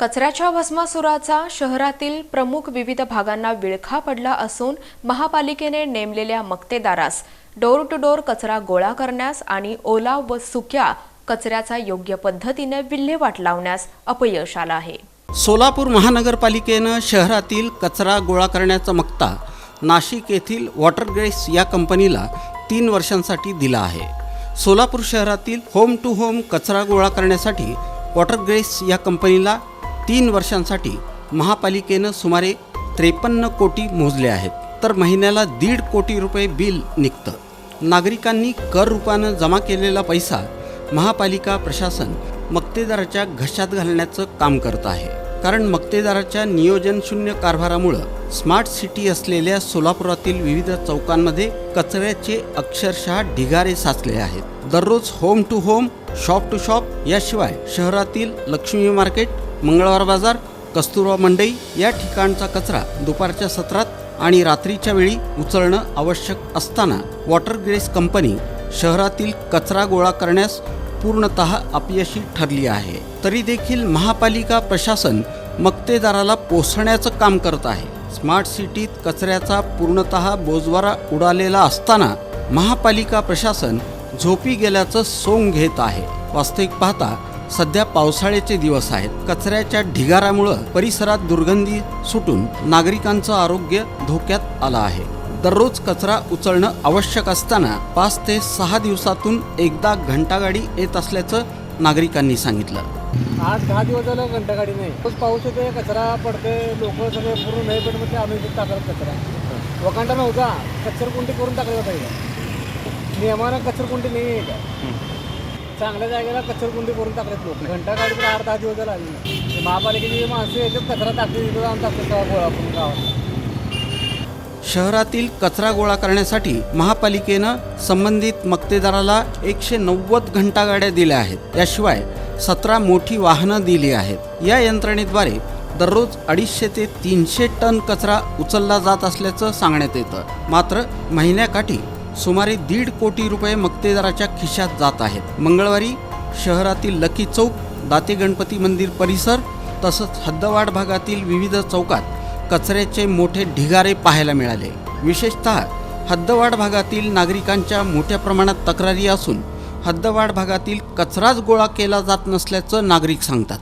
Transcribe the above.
कचऱ्याच्या भस्मासुराचा शहरातील प्रमुख विविध भागांना विळखा पडला असून महापालिकेने नेमलेल्या मक्तेदारास डोर टू डोर कचरा गोळा करण्यास आणि ओला व सुक्या कचऱ्याचा योग्य पद्धतीने विल्हेवाट लावण्यास अपयश आलं आहे. सोलापूर महानगरपालिकेनं शहरातील कचरा गोळा करण्याचा मक्ता नाशिक येथील वॉटर ग्रेस या कंपनीला तीन वर्षांसाठी दिला आहे. सोलापूर शहरातील होम टू होम कचरा गोळा करण्यासाठी वॉटर ग्रेस या कंपनीला तीन वर्षांसाठी महापालिकेनं सुमारे त्रेपन्न कोटी मोजले आहेत. तर महिन्याला दीड कोटी रुपये बिल निघतं. नागरिकांनी कर रूपानं जमा केलेला पैसा महापालिका प्रशासन मक्तेदाराच्या घशात घालण्याचं काम करत आहे. कारण मक्तेदाराच्या नियोजनशून्य कारभारामुळं स्मार्ट सिटी असलेल्या सोलापुरातील विविध चौकांमध्ये कचऱ्याचे अक्षरशः ढिगारे साचले आहेत. दररोज home to home shop to shop याशिवाय शहरातील लक्ष्मी मार्केट मंगळवार बाजार कस्तुरबा मंडई या ठिकाणचा कचरा दुपारच्या सत्रात आणि रात्रीच्या वेळी उचलणं आवश्यक असताना वॉटर ग्रेस कंपनी शहरातील कचरा गोळा करण्यास पूर्णत अपयशी ठरली आहे. तरी देखील महापालिका प्रशासन मक्तेदाराला पोसण्याचं काम करत आहे. स्मार्ट सिटीत कचऱ्याचा पूर्णत बोजवारा उडालेला असताना महापालिका प्रशासन झोपी गेल्याचं सोंग घेत आहे. वास्तविक पाहता सध्या पावसाळ्याचे दिवस आहेत. कचऱ्याच्या ढिगाऱ्यामुळं परिसरात दुर्गंधी सुटून नागरिकांचं आरोग्य धोक्यात आलं आहे. दररोज कचरा उचलणं आवश्यक असताना पाच ते सहा दिवसातून एकदा घंटागाडी येत असल्याचं नागरिकांनी सांगितलं. आज दहा दिवस झालं घंटागाडी नाही. रोज पाऊस येते कचरा पडते लोक सगळे पूर्ण नाही पण मध्ये आम्ही टाकत कचरा. लोकांना नव्हता. कचर कुंडी करून टाकले होता इथं नियमानं कचर कुंडी नाही आहे का चांगल्या जागेला कचरकुंडी करून टाकलेत लोक. घंटा पण आठ दहा दिवस झाला आली महापालिकेची माणसं याच्यात कचरा टाकते तिथं जाऊन गोळा करून गावात शहरातील कचरा गोळा करण्यासाठी महापालिकेनं संबंधित मक्तेदाराला एकशे नव्वद घंटागाड्या दिल्या आहेत. याशिवाय सतरा मोठी वाहनं दिली आहेत. या यंत्रणेद्वारे दररोज अडीचशे ते तीनशे टन कचरा उचलला जात असल्याचं सांगण्यात येतं. मात्र महिन्याकाठी सुमारे दीड कोटी रुपये मक्तेदाराच्या खिशात जात आहेत. मंगळवारी शहरातील लकी चौक दाते गणपती मंदिर परिसर तसंच हद्दवाड भागातील विविध चौकात कचऱ्याचे मोठे ढिगारे पाहायला मिळाले. विशेषतः हद्दवाड भागातील नागरिकांच्या मोठ्या प्रमाणात तक्रारी असून हद्दवाड भागातील कचराच गोळा केला जात नसल्याचं नागरिक सांगतात.